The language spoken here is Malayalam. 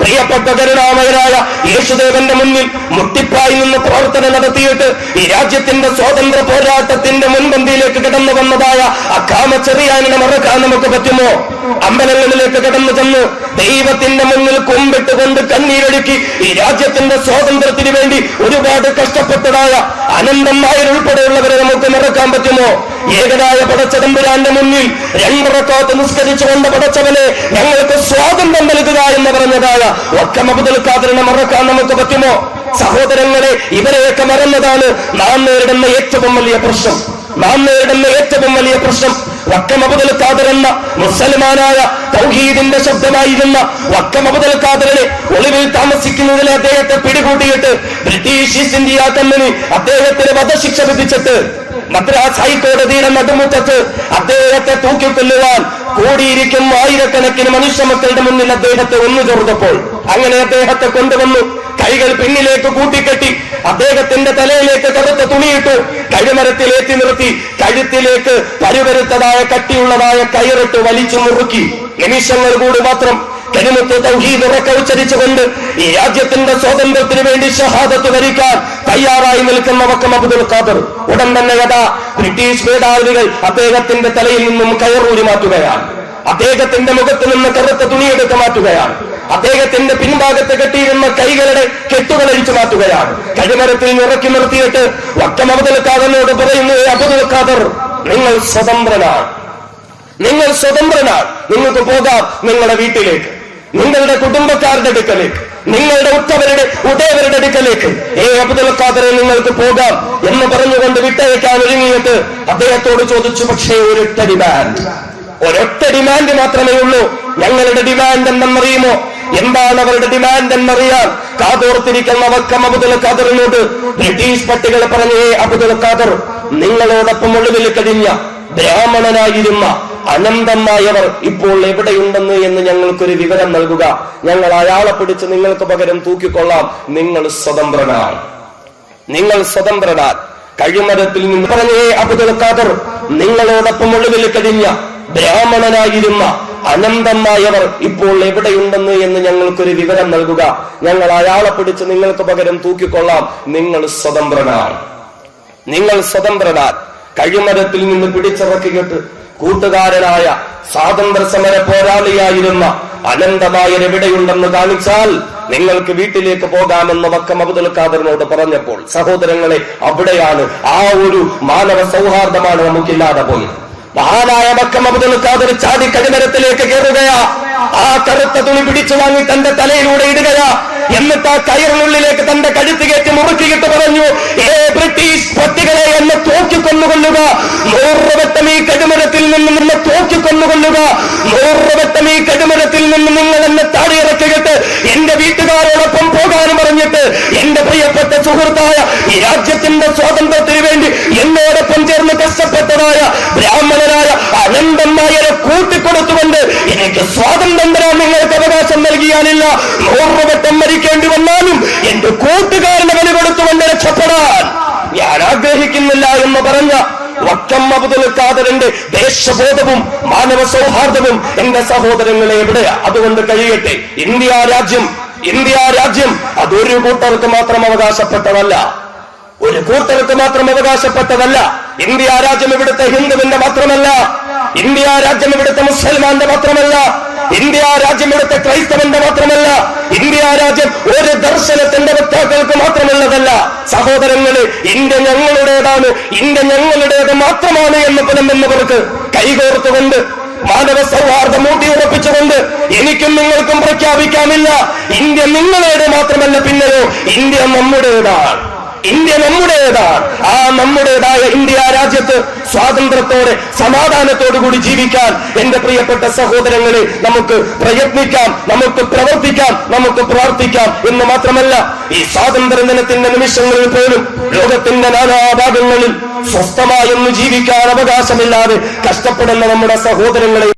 പ്രിയപ്പെട്ട കരുണാമകരായ യേശുദേവന്റെ മുന്നിൽ മുട്ടിപ്പായി നിന്ന് പ്രവർത്തനം നടത്തിയിട്ട് ഈ രാജ്യത്തിന്റെ സ്വാതന്ത്ര്യ പോരാട്ടത്തിന്റെ മുൻപന്തിയിലേക്ക് കടന്നു വന്നതായ അക്കാമ ചെറിയാനിനെ മറക്കാൻ നമുക്ക് പറ്റുമോ? അമ്പലങ്ങളിലേക്ക് കടന്നു ചെന്ന് ദൈവത്തിന്റെ മുന്നിൽ കുമ്പിട്ടുകൊണ്ട് കണ്ണീരൊഴുക്കി ഈ രാജ്യത്തിന്റെ സ്വാതന്ത്ര്യത്തിന് വേണ്ടി ഒരുപാട് കഷ്ടപ്പെട്ടതായ അനന്തം ഉൾപ്പെടെയുള്ളവരെ നമുക്ക് മറക്കാൻ പറ്റുമോ? ഏകനായ പടച്ചതമ്പുരാന്റെ മുന്നിൽ രണ്ടറക്കാത്ത് നിസ്കരിച്ചുകൊണ്ട് പടച്ചവനെ ഞങ്ങൾക്ക് സ്വാതന്ത്ര്യം നൽകുക എന്ന് പറഞ്ഞതായ ഒക്കമബുദൽ കാതറിനെ മറക്കാൻ നമുക്ക് പറ്റുമോ? സഹോദരങ്ങളെ ഇവരെയൊക്കെ മറന്നതാണ് നാം നേരിടുന്ന ഏറ്റവും വലിയ പ്രശ്നം. നാം നേരിടുന്ന ഏറ്റവും വലിയ പ്രശ്നം. ഖാദർ എന്ന മുസൽമാനായ തൗഹീദിന്റെ ശബ്ദമായിരുന്ന ഖാദറിനെ ഒളിവിൽ താമസിക്കുന്നതിൽ അദ്ദേഹത്തെ പിടികൂട്ടിയിട്ട് ബ്രിട്ടീഷ് ഈസ്റ്റ് ഇന്ത്യ കമ്പനി അദ്ദേഹത്തിന് വധശിക്ഷ വിധിച്ചിട്ട് മദ്രാസ് ഹൈക്കോടതിയുടെ നടുമുറ്റത്ത് അദ്ദേഹത്തെ തൂക്കിക്കൊല്ലുവാൻ കൂടിയിരിക്കും ആയിരക്കണക്കിന് മനുഷ്യമക്കളുടെ മുന്നിൽ അദ്ദേഹത്തെ ഒന്നു ചേർന്നപ്പോൾ അങ്ങനെ അദ്ദേഹത്തെ കൊണ്ടുവന്നു കൈകൾ പിന്നിലേക്ക് കൂട്ടിക്കെട്ടി അദ്ദേഹത്തിന്റെ തലയിലേക്ക് കറുത്ത തുണിയിട്ടു കഴിമരത്തിൽ ഏറ്റി നിർത്തി കഴുത്തിലേക്ക് പരുവരുത്തതായ കട്ടിയുള്ളതായ കയറിട്ട് വലിച്ചു മുറുക്കി. നിമിഷങ്ങൾ കൂടി മാത്രം കരിമുത്ത് തൗഹീദ് ഉച്ചരിച്ചുകൊണ്ട് ഈ രാജ്യത്തിന്റെ സ്വാതന്ത്ര്യത്തിന് വേണ്ടി ഷഹാദത്ത് വരിക്കാൻ തയ്യാറായി നിൽക്കുന്ന വക്കം അബ്ദുൽ ഖാദർ. ഉടൻ തന്നെ കഥ ബ്രിട്ടീഷ് മേധാവികൾ അദ്ദേഹത്തിന്റെ തലയിൽ നിന്നും കയറൂരി മാറ്റുകയാണ്. അദ്ദേഹത്തിന്റെ മുഖത്ത് നിന്ന് കറുത്ത തുണിയെടുത്ത് മാറ്റുകയാണ്. അദ്ദേഹത്തിന്റെ പിൻഭാഗത്ത് കെട്ടിയിരുന്ന കൈകളുടെ കെട്ടുകൾ അഴിച്ചു മാറ്റുകയാണ്. കഴിമരത്തിൽ നിറക്കി നിർത്തിയിട്ട് വക്കം അബ്ദുൽ പറയുന്നു "ഏ അബ്ദുൽ ഖാദർ നിങ്ങൾ സ്വതന്ത്രനാണ്. നിങ്ങൾ സ്വതന്ത്രനാണ്. നിങ്ങൾക്ക് പോകാം നിങ്ങളുടെ വീട്ടിലേക്ക്. നിങ്ങളുടെ കുടുംബക്കാരുടെ അടുക്കലേക്ക്. നിങ്ങളുടെ ഉത്തവരുടെ ഉടയവരുടെ അടുക്കലേക്ക്. ഏ അബ്ദുൽ ഖാദറെ നിങ്ങൾക്ക് പോകാം എന്ന് പറഞ്ഞുകൊണ്ട് വിട്ടയക്കാൻ ഒരുങ്ങിയിട്ട് അദ്ദേഹത്തോട് ചോദിച്ചു പക്ഷേ ഒരൊറ്റ ഡിമാൻഡ് ഒരൊറ്റ ഡിമാൻഡ് മാത്രമേ ഉള്ളൂ. ഞങ്ങളുടെ ഡിമാൻഡ് എന്തെന്നറിയുമോ? എന്താണ് അവരുടെ ഡിമാൻഡ് എന്നറിയാൻ? കാതോർത്തിരിക്കുന്ന വക്കം അബ്ദുൽ ഖാദറിനോട് ബ്രിട്ടീഷ് പട്ടികൾ പറഞ്ഞേ അബ്ദുൽ ഖാദർ നിങ്ങളോടൊപ്പം ഒളിവിൽ കഴിഞ്ഞ ബ്രാഹ്മണനായിരുന്ന അനന്തമായവർ ഇപ്പോൾ എവിടെയുണ്ടെന്ന് എന്ന് ഞങ്ങൾക്കൊരു വിവരം നൽകുക. ഞങ്ങൾ അയാളെ പിടിച്ച് നിങ്ങൾക്ക് പകരം തൂക്കിക്കൊള്ളാം. നിങ്ങൾ സ്വതന്ത്രനാണ്. നിങ്ങൾ സ്വതന്ത്രനാൽ കഴിമരത്തിൽ നിന്ന് പറഞ്ഞേ അബ്ദുൽ ഖാദർ നിങ്ങളോടൊപ്പം ഒളിവിൽ കഴിഞ്ഞ ബ്രാഹ്മണനായിരുന്ന അനന്തമായവർ ഇപ്പോൾ എവിടെയുണ്ടെന്ന് എന്ന് ഞങ്ങൾക്കൊരു വിവരം നൽകുക. ഞങ്ങൾ അയാളെ പിടിച്ച് നിങ്ങൾക്ക് പകരം തൂക്കിക്കൊള്ളാം. നിങ്ങൾ സ്വതന്ത്രനാണ് നിങ്ങൾ സ്വതന്ത്രനാൻ കഴിമരത്തിൽ നിന്ന് പിടിച്ചിറക്കിയിട്ട് കൂട്ടുകാരനായ സ്വാതന്ത്ര്യ സമര പോരാളിയായിരുന്ന അനന്തമായർ എവിടെയുണ്ടെന്ന് കാണിച്ചാൽ നിങ്ങൾക്ക് വീട്ടിലേക്ക് പോകാമെന്ന് വക്കം അബ്ദുൽ ഖാദറിനോട് പറഞ്ഞപ്പോൾ സഹോദരങ്ങളെ അവിടെയാണ്. ആ ഒരു മാനവ സൗഹാർദ്ദമാണ് നമുക്കില്ലാതെ പോയത്. മഹാനായ മക്കം അബ്ദുൽ ഖാദർ ചാടി കഴിമരത്തിലേക്ക് കയറുകയാ. ആ കറുത്ത തുണി പിടിച്ചു വാങ്ങി തന്റെ തലയിലൂടെ ഇടുകയാ. എന്നിട്ട് ആ കയറിനുള്ളിലേക്ക് തന്റെ കഴുത്ത് കയറ്റി മുറുക്കിയിട്ട് പറഞ്ഞു ഏ ബ്രിട്ടീഷ് പട്ടികളെ എന്നെ തോക്കിക്കൊന്നുകൊള്ളുക നൂറ് വട്ടം ഈ കടുമരത്തിൽ നിന്ന് നിന്നെ തോക്കിക്കൊന്നുകൊള്ളുക നൂറ് വട്ടം ഈ കടുമരത്തിൽ നിന്ന് നിങ്ങൾ എന്നെ താടിയിറക്കിയിട്ട് എന്റെ വീട്ടുകാരോടൊപ്പം പോകാനും പറഞ്ഞിട്ട് എന്റെ പ്രിയപ്പെട്ട സുഹൃത്തായ ഈ രാജ്യത്തിന്റെ സ്വാതന്ത്ര്യത്തിന് വേണ്ടി എന്നോടൊപ്പം ചേർന്ന് കഷ്ടപ്പെട്ടതായ ബ്രാഹ്മണനായ അനന്തന്മാരെ കൂട്ടിക്കൊടുത്തുകൊണ്ട് എനിക്ക് സ്വാതന്ത്ര്യം തരാൻ നിങ്ങൾക്ക് അവകാശം നൽകിയാനില്ല. നൂറ് വട്ടം മരിക്കേണ്ടി വന്നാലും എന്റെ കൂട്ടുകാരന് ബലി കൊടുത്തുകൊണ്ട് രക്ഷപ്പെടാൻ ഞാൻ ആഗ്രഹിക്കുന്നില്ല എന്ന് പറഞ്ഞ വക്കം അബ്ദുൽ ദേശബോധവും മാനവ സൗഹാർദ്ദവും എന്റെ സഹോദരങ്ങളെ എവിടെയാ? അതുകൊണ്ട് കഴിയട്ടെ. ഇന്ത്യ രാജ്യം ഇന്ത്യ രാജ്യം അതൊരു കൂട്ടർക്ക് മാത്രം അവകാശപ്പെട്ടതല്ല. ഒരു കൂട്ടർക്ക് മാത്രം അവകാശപ്പെട്ടതല്ല. ഇന്ത്യ രാജ്യം ഇവിടുത്തെ ഹിന്ദുവിന്റെ മാത്രമല്ല. ഇന്ത്യ രാജ്യം ഇവിടുത്തെ മുസൽമാന്റെ മാത്രമല്ല. ഇന്ത്യ രാജ്യം ഇവിടുത്തെ ക്രൈസ്തവന്റെ മാത്രമല്ല. ഇന്ത്യ രാജ്യം ഒരു ദർശനത്തിന്റെ വക്താക്കൾക്ക് മാത്രമുള്ളതല്ല. സഹോദരങ്ങളെ ഇന്ത്യ ഞങ്ങളുടേതാണ്. ഇന്ത്യ ഞങ്ങളുടേത് മാത്രമാണ് എന്ന് പുലമ്പെന്നവർക്ക് കൈകോർത്തുകൊണ്ട് മാനവ സൗഹാർദ്ദം ഊട്ടിയുറപ്പിച്ചുകൊണ്ട് എനിക്കും നിങ്ങൾക്കും പ്രഖ്യാപിക്കാമില്ല. ഇന്ത്യ നിങ്ങളുടേത് മാത്രമല്ല പിന്നെയോ ഇന്ത്യ നമ്മുടേതാണ്. ഇന്ത്യ നമ്മുടേതാണ്. ആ നമ്മുടേതായ ഇന്ത്യ രാജ്യത്ത് സ്വാതന്ത്ര്യത്തോടെ സമാധാനത്തോടു കൂടി ജീവിക്കാൻ എന്റെ പ്രിയപ്പെട്ട സഹോദരങ്ങളെ നമുക്ക് പ്രയത്നിക്കാം നമുക്ക് പ്രവർത്തിക്കാം നമുക്ക് പ്രാർത്ഥിക്കാം എന്ന് മാത്രമല്ല ഈ സ്വാതന്ത്ര്യ ദിനത്തിന്റെ നിമിഷങ്ങളിൽ പോലും ലോകത്തിന്റെ നാനാഭാഗങ്ങളിൽ സ്വസ്ഥമായൊന്ന് ജീവിക്കാൻ അവകാശമില്ലാതെ കഷ്ടപ്പെടുന്ന നമ്മുടെ സഹോദരങ്ങളെ